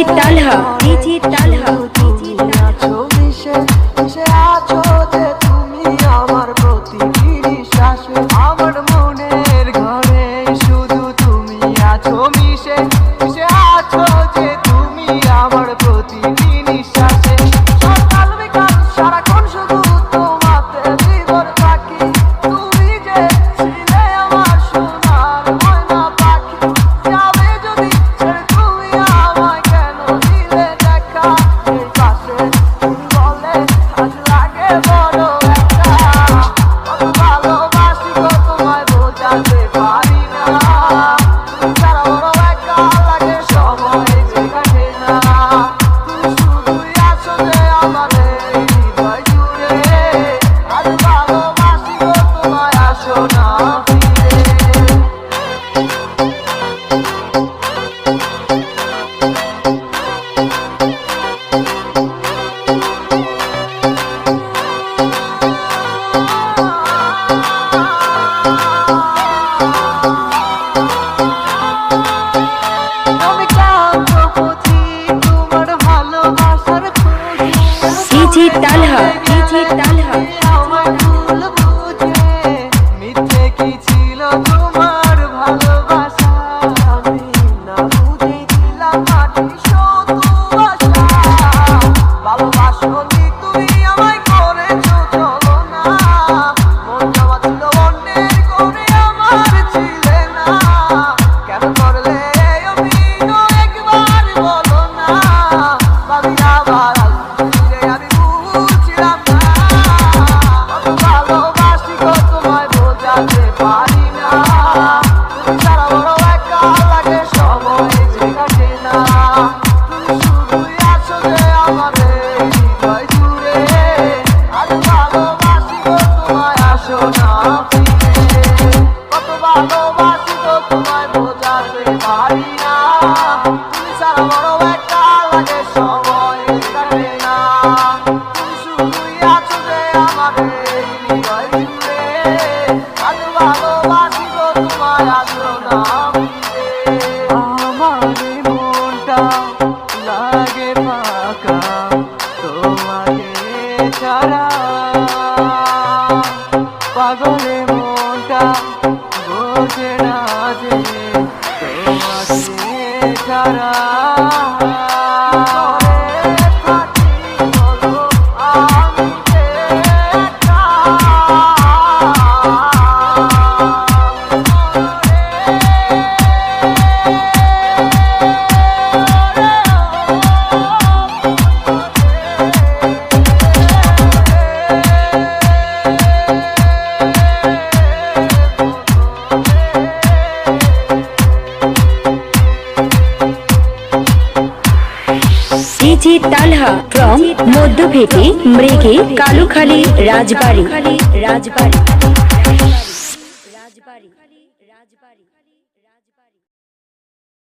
Digital है digital थी तनहा তো তোমায় বোঝাতে পারি না। তুমি সারা বড় একটা লাগে সময় কাটে না। তুমি শুধুই আছো যে আমার এই হৃদয় জুড়ে। আজ ভালোবাসি গো তোমার আসলো না পাগলে মনটা বোঝে Ceará. ডিজে তালহা ফ্রম মধ্যভেটি মৃগে কালুখালী রাজবাড়ি। রাজবাড়ি। রাজবাড়ি। রাজবাড়ি।